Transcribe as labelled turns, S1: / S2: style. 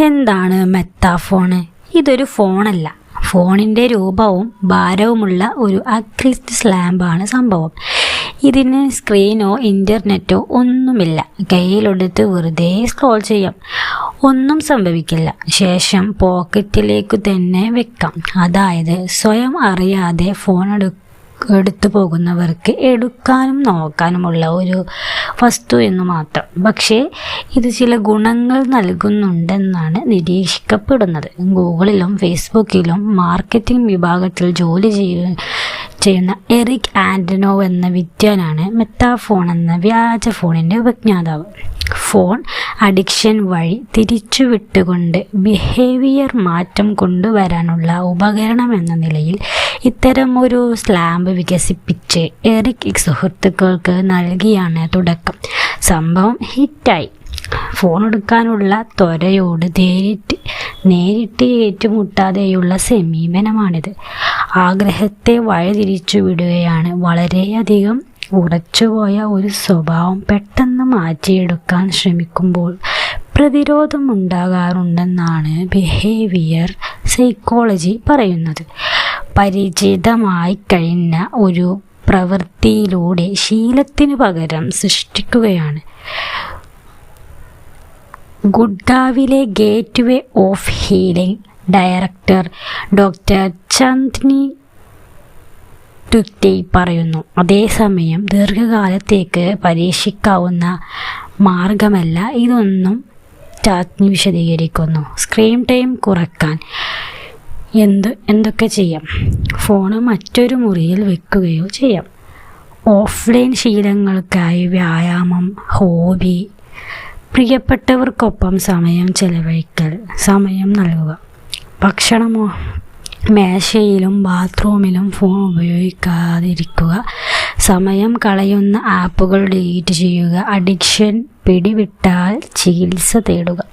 S1: എന്താണ് മെത്താഫോണ്? ഇതൊരു ഫോണല്ല. ഫോണിന്റെ രൂപവും ഭാരവുമുള്ള ഒരു അക്രിസ്റ്റ് സ്ലാമ്പാണ് സംഭവം. ഇതിന് സ്ക്രീനോ ഇന്റർനെറ്റോ ഒന്നുമില്ല. കയ്യിലെടുത്ത് വെറുതെ സ്ക്രോൾ ചെയ്യാം. ഒന്നും സംഭവിക്കില്ല. ശേഷം പോക്കറ്റിലേക്ക് തന്നെ വെക്കാം. അതായത് സ്വയം അറിയാതെ ഫോൺ എടു എടുത്തു പോകുന്നവർക്ക് എടുക്കാനും നോക്കാനുമുള്ള ഒരു വസ്തു എന്ന് മാത്രം. പക്ഷേ ഇത് ചില ഗുണങ്ങൾ നൽകുന്നുണ്ടെന്നാണ് നിരീക്ഷിക്കപ്പെടുന്നത്. ഗൂഗിളിലും ഫേസ്ബുക്കിലും മാർക്കറ്റിംഗ് വിഭാഗത്തിൽ ജോലി ചെയ്യ ചെയ്യുന്ന എറിക് ആൻഡനോ എന്ന വിദ്വാനാണ് മെത്താഫോൺ എന്ന വ്യാജ ഫോണിന്റെ ഉപജ്ഞാതാവ്. ഫോൺ അഡിക്ഷൻ വഴി തിരിച്ചുവിട്ടുകൊണ്ട് ബിഹേവിയർ മാറ്റം കൊണ്ടുവരാനുള്ള ഉപകരണം എന്ന നിലയിൽ ഇത്തരമൊരു സ്ലാമ്പ് വികസിപ്പിച്ച് എറിക് സുഹൃത്തുക്കൾക്ക് നൽകിയാണ് തുടക്കം. സംഭവം ഹിറ്റായി. ഫോൺ എടുക്കാനുള്ള ത്വരയോട് നേരിട്ട് നേരിട്ട് ഏറ്റുമുട്ടാതെയുള്ള സമീപനമാണിത്. ആഗ്രഹത്തെ വഴിതിരിച്ചു വിടുകയാണ്. വളരെയധികം ഉറച്ചുപോയ ഒരു സ്വഭാവം പെട്ടെന്ന് മാറ്റിയെടുക്കാൻ ശ്രമിക്കുമ്പോൾ പ്രതിരോധം ഉണ്ടാകാറുണ്ടെന്നാണ് ബിഹേവിയർ സൈക്കോളജി പറയുന്നത്. പരിചിതമായി കഴിഞ്ഞ ഒരു പ്രവൃത്തിയിലൂടെ ശീലത്തിനു പകരം സൃഷ്ടിക്കുകയാണ്. ഗുഡ്ഗാവിലെ gateway of healing director doctor Chandni Tukti പറയുന്നു അതേസമയം ദീർഘകാലത്തേക്ക് പരീക്ഷിക്കാവുന്ന മാർഗമല്ല ഇതൊന്നും ചാത്നി വിശദീകരിക്കുന്നു. സ്ക്രീൻ ടൈം കുറയ്ക്കാൻ എന്ത് എന്തൊക്കെ ചെയ്യാം? ഫോണ് മറ്റൊരു മുറിയിൽ വെക്കുകയോ ചെയ്യാം. ഓഫ്ലൈൻ ശീലങ്ങൾക്കായി വ്യായാമം ഹോബി പ്രിയപ്പെട്ടവർക്കൊപ്പം സമയം ചെലവഴിക്കൽ സമയം നൽകുക. ഭക്ഷണമോ? മേശയിലും ബാത്റൂമിലും ഫോൺ ഉപയോഗിക്കാതിരിക്കുക. സമയം കളയുന്ന ആപ്പുകൾ ഡിലീറ്റ് ചെയ്യുക. അഡിക്ഷൻ പിടിവിട്ടാൽ ചികിത്സ തേടുക.